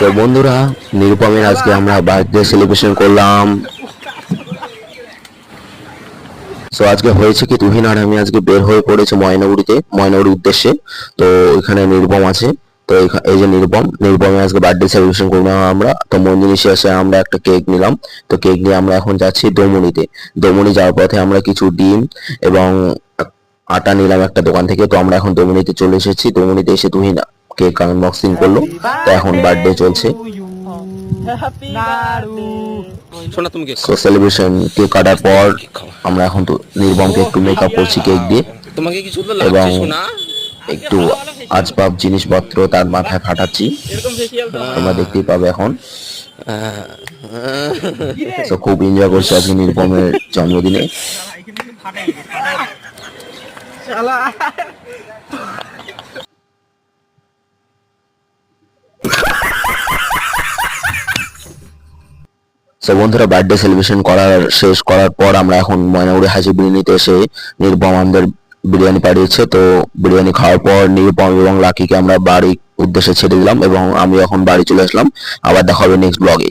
তো বন্ধুরা, নিরুপমের আজকে আমরা বার্থডে সেলিব্রেশন করলাম। তো আজকে হয়েছে কি, তুহিন আর আমি আজকে বের হয়ে পড়েছে ময়নাগুড়িতে, ময়নাগুড়ির উদ্দেশ্যে। তো, এখানে নিরুপম আছে। তো এই যে নিরুপম, নিরুপমে আজকে বার্থডে সেলিব্রেশন করলাম আমরা। তো মঞ্জিনী শেষে আমরা একটা কেক নিলাম। তো কেক নিয়ে আমরা এখন যাচ্ছি দমুনিতে। দমুনি যাওয়ার পথে আমরা কিছু ডিম এবং আটা নিলাম একটা দোকান থেকে। তো, আমরা এখন দমুনিতে চলে এসেছি। দমুনিতে এসে তুহিন কেক আনবক্সিং করল? তো এখন বার্থডে চলছে। তো সেলিব্রেশন কেক কাটার পর আমরা এখন তো নির্বমকে একটু মেকআপ করছি কেক দিয়ে। তোমাকে কি শুধু এবং একটু আজবাব জিনিসপত্র তার মাথায় ফাটাচ্ছি তোমরা দেখতেই পাবে এখন। তো খুব এনজয় করছে আজকে নির্বমের জন্মদিনে। তো বন্ধুরা বার্থডে সেলিব্রেশন করার, শেষ করার পর আমরা এখন ময়নাগুড়ি হাজি বিরিয়ানিতে এসে নির্বম আমাদের বিরিয়ানি পাঠিয়েছে। তো, বিরিয়ানি খাওয়ার পর নির্বম এবং লাকিকে আমরা বাড়ি উদ্দেশ্যে ছেড়ে দিলাম এবং আমি এখন বাড়ি চলে আসলাম। আবার দেখা হবে নেক্সট ব্লগে